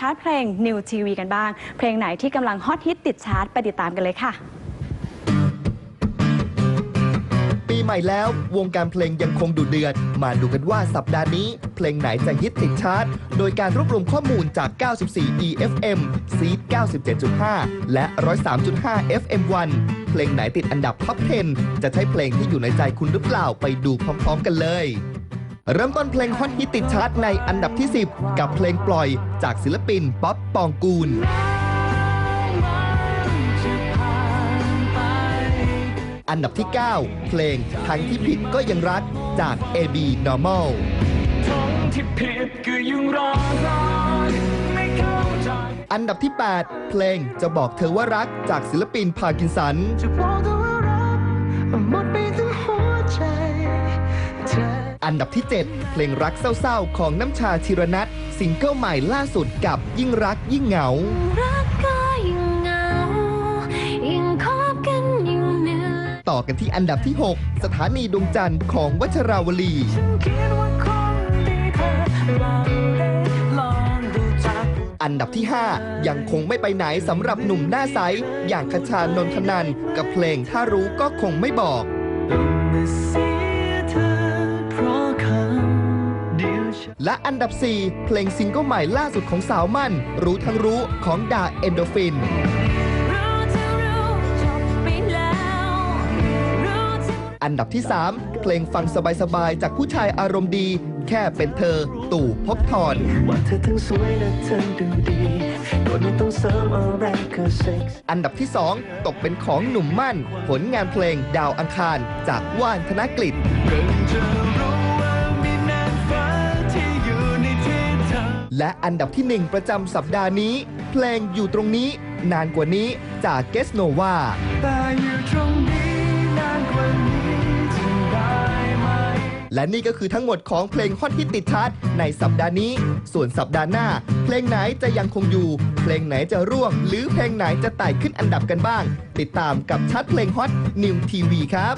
ชาร์ตเพลง New TV กันบ้าง เพลงไหนที่กำลังฮอตฮิตติดชาร์ตไปติดตามกันเลยค่ะ ปีใหม่แล้ววงการเพลงยังคงดุเดือด มาดูกันว่าสัปดาห์นี้ เพลงไหนจะฮิตติดชาร์ตโดยการรวบรวมข้อมูลจาก 94 EFM Seed 97.5 และ 103.5 FM1 เพลงไหนติดอันดับท็อป 10 จะใช่เพลงที่อยู่ในใจคุณหรือเปล่าไปดูพร้อม ๆ กันเลย เริ่มต้นเพลงฮอตฮิตติดชาร์ตในอันดับที่ 10 กับเพลงปล่อยจากศิลปินป๊อปปองกูลอันดับที่ 9 เพลงทั้งที่ผิดก็ยังรักจาก AB Normal ทั้งที่ผิดก็ยังรักรักไม่เข้าใจอันดับที่ 8 เพลงจะบอกเธอว่ารักจากศิลปินพาร์กินสัน ออันดับที่ 7 เพลงรักเศร้าๆ ของน้ำชาชิรนัทซิงเกิลใหม่ล่าสุดกับยิ่งรักยิ่งเหงา รักก็ยิ่งเหงายิ่งคบกันยิ่งเหนื่อยต่อกันที่อันดับที่ 6 สถานีดวงจันทร์ของวัชราวลี ฉันคิดว่าคงดีเธอลองได้ลองดูจัก อันดับที่ 5 ยังคงไม่ไปไหนสำหรับหนุ่มหน้าใส อย่างคชานนทนันกับเพลงถ้ารู้ก็คงไม่บอกต้อง และอันดับ 4 เพลงซิงเกิลใหม่ล่าสุดของสาวมั่น รู้ทั้งรู้ของดาเอนโดฟินรู้ทั้งรู้จบไปแล้วรู้ทั้งอันดับที่ 3 เพลงฟังสบายๆ จากผู้ชายอารมณ์ดี แค่เป็นเธอ ตู่ภพบทรว่าเธอทั้งสวยและเธอดูดีโดยไม่ต้องเสริมอะไรก็เซ็กซ์อันดับที่ 2 ตกเป็นของหนุ่มมั่น ผลงานเพลงดาวอังคารจากว่านธนกฤษ และอันดับที่ 1 ประจำสัปดาห์นี้ เพลงอยู่ตรงนี้ นานกว่านี้จากเกสโนวาและนี่ก็คือทั้งหมดของเพลงฮอตฮิตติดชาร์ตในสัปดาห์นี้ ส่วนสัปดาห์หน้า เพลงไหนจะยังคงอยู่ เพลงไหนจะร่วง หรือเพลงไหนจะไต่ขึ้นอันดับกันบ้าง ติดตามกับชัดเพลงฮอตนิวทีวีครับ